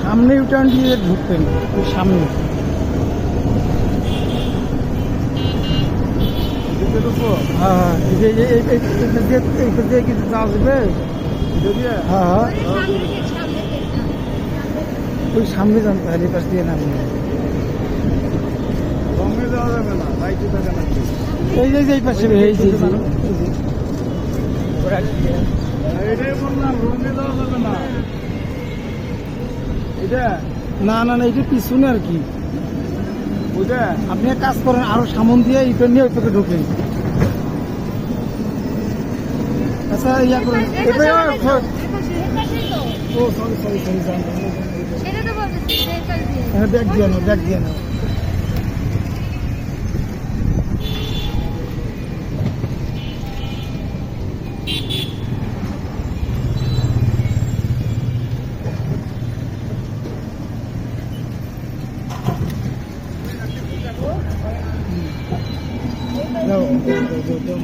সামনে হ্যাঁ হ্যাঁ পাশ দিয়ে কিছু এটা দিয়ে হ্যাঁ হ্যাঁ। ওই সামনে পাশ দিয়ে এই পাশে, এই যে এই যে, এই যে। এটাই বললাম রঙে যাওয়া যাবে না এটা না না না এটা পিছনে আর কি। ওইটা আপনি কাজ করেন আরও সামন দিয়ে ইটা নিয়ে ওইটাকে ঢুকেন। আচ্ছা ইয়া করেন। ও সরি সরি সরি হ্যাঁ ব্যাগ দিয়ে না ব্যাগ দিয়ে নাও। No, no, no, no.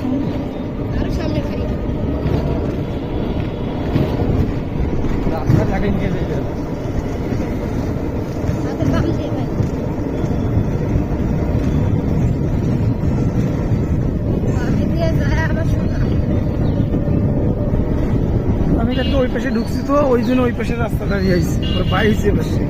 সামনে। দিয়ে সামনে রাস্তা লাগে নিয়ে যেতে আমি একটা ওই পাশে ঢুকছি তো ওই জন্য ওই পাশে রাস্তাটা দিয়ে আইছি। বাইরে পাশে